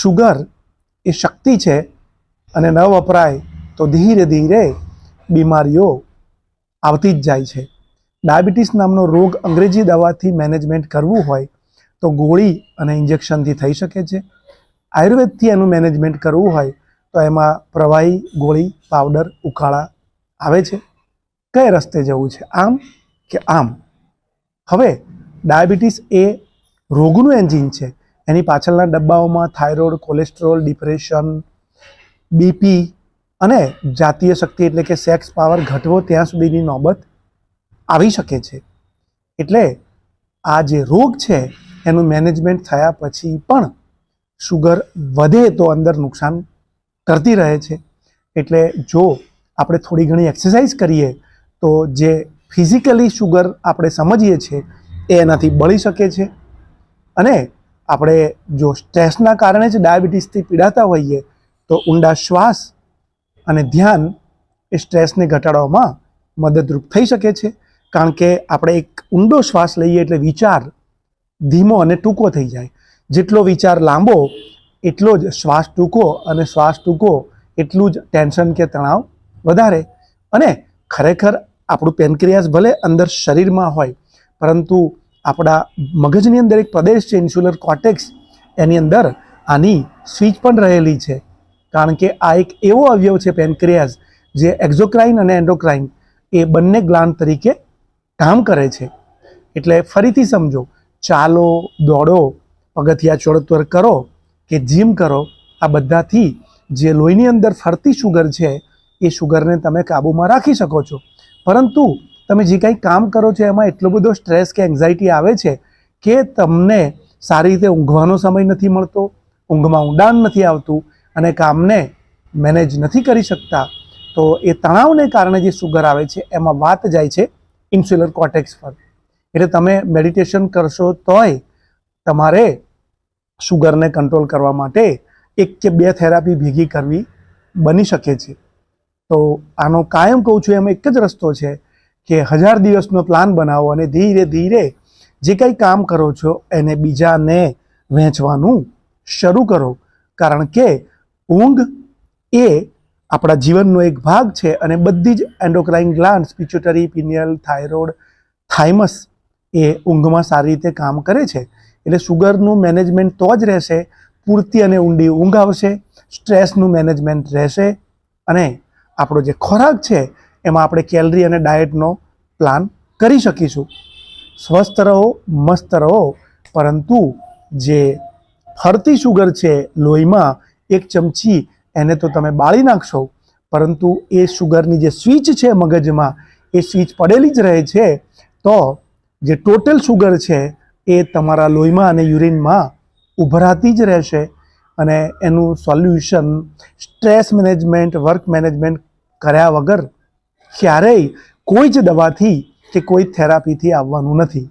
Sugar એ શક્તિ છે અને ન વપરાય તો ધીરે ધીરે બીમારીઓ આવતી જ જાય છે. ડાયાબિટીસ નામનો રોગ અંગ્રેજી દવાથી મેનેજમેન્ટ કરવું હોય તો ગોળી અને ઇન્જેક્શનથી થઈ શકે છે. આયુર્વેદથી એનું મેનેજમેન્ટ કરવું હોય તો એમાં પ્રવાહી ગોળી, પાવડર, ઉકાળા આવે છે. કઈ રસ્તે જવું છે? આમ કે આમ? હવે ડાયાબિટીસ એ રોગનું એન્જિન છે. એની પાછળના ડબ્બાઓમાં થાઇરોઇડ, કોલેસ્ટ્રોલ, ડિપ્રેશન, બીપી અને જાતીય શક્તિ એટલે કે સેક્સ પાવર ઘટવો ત્યાં સુધીની નોબત આવી શકે છે. એટલે આ જે રોગ છે, એનું મેનેજમેન્ટ થયા પછી પણ શુગર વધે તો અંદર નુકસાન કરતી રહે છે. એટલે જો આપણે થોડી ઘણી એક્સરસાઇઝ કરીએ, તો જે ફિઝિકલી શુગર આપણે સમજીએ છીએ, એ એનાથી બળી શકે છે. અને આપણે જો સ્ટ્રેસના કારણે જ ડાયાબિટીસથી પીડાતા હોઈએ, તો ઊંડા શ્વાસ અને ધ્યાન એ સ્ટ્રેસને ઘટાડવામાં મદદરૂપ થઈ શકે છે. કારણ કે આપણે એક ઊંડો શ્વાસ લઈએ એટલે વિચાર ધીમો અને ટૂંકો થઈ જાય. જેટલો વિચાર લાંબો, એટલો જ શ્વાસ ટૂંકો અને શ્વાસ ટૂંકો, એટલું જ ટેન્શન કે તણાવ વધારે. અને ખરેખર આપણું પેનક્રિયાસ ભલે અંદર શરીરમાં હોય, પરંતુ આપણા મગજની અંદર એક પ્રદેશ છે ઇન્સ્યુલર કોટેક્સ એની અંદર આની સ્વિચ પણ રહેલી છે. કારણ કે આ એક એવો અવયવ છે પેનક્રિયાસ જે એક્ઝોક્રાઇન અને એન્ડોક્રાઇન એ બંને ગ્લાન્ડ તરીકે કામ કરે છે. એટલે ફરીથી સમજો, ચાલો, દોડો, પગથિયા ચડતર કરો કે જીમ કરો, આ બધાથી જે લોહીની અંદર ફરતી શુગર છે, એ શુગરને તમે કાબૂમાં રાખી શકો છો. પરંતુ તમે જે કંઈ કામ કરો છો એમાં એટલો બધો સ્ટ્રેસ કે એન્ઝાયટી આવે છે કે તમને સારી રીતે ઊંઘવાનો સમય નથી મળતો, ઊંઘમાં ઊંડાણ નથી આવતું અને કામને મેનેજ નથી કરી શકતા, તો એ તણાવને કારણે જે સુગર આવે છે એમાં વાત જાય છે ઇન્સ્યુલર કોટેક્સ પર. એટલે તમે મેડિટેશન કરશો તોય તમારે સુગરને કંટ્રોલ કરવા માટે એક કે બે થેરાપી ભેગી કરવી બની શકે છે. તો આનો કાયમ કહું છું એમાં એક જ રસ્તો છે કે હજાર દિવસનો પ્લાન બનાવો અને ધીરે ધીરે જે કંઈ કામ કરો છો એને બીજાને વહેંચવાનું શરૂ કરો. કારણ કે ઊંઘ એ આપણા જીવનનો એક ભાગ છે અને બધી જ endocrine gland pituitary, pineal, thyroid, thymus એ ઊંઘમાં સારી રીતે કામ કરે છે. એટલે સુગરનું મેનેજમેન્ટ તો જ રહેશે, પૂરતી અને ઊંડી ઊંઘ આવશે, સ્ટ્રેસનું મેનેજમેન્ટ રહેશે અને આપણો જે ખોરાક છે એમાં આપણે કેલરી અને ડાયટનો પ્લાન કરી શકીશું. સ્વસ્થ રહો, મસ્ત રહો, પરંતુ જે ફરતી શુગર છે લોહીમાં, એક ચમચી એને તો તમે બાળી નાખશો, પરંતુ એ શુગરની જે સ્વિચ છે મગજમાં, એ સ્વિચ પડેલી જ રહે છે, તો જે ટોટલ શુગર છે એ તમારા લોહીમાં અને યુરિનમાં ઉભરાતી જ રહેશે અને એનું solution stress management, work management કર્યા વગર ક્યારેય કોઈ જ દવાથી કે કોઈ થેરાપીથી આવવાનું નથી.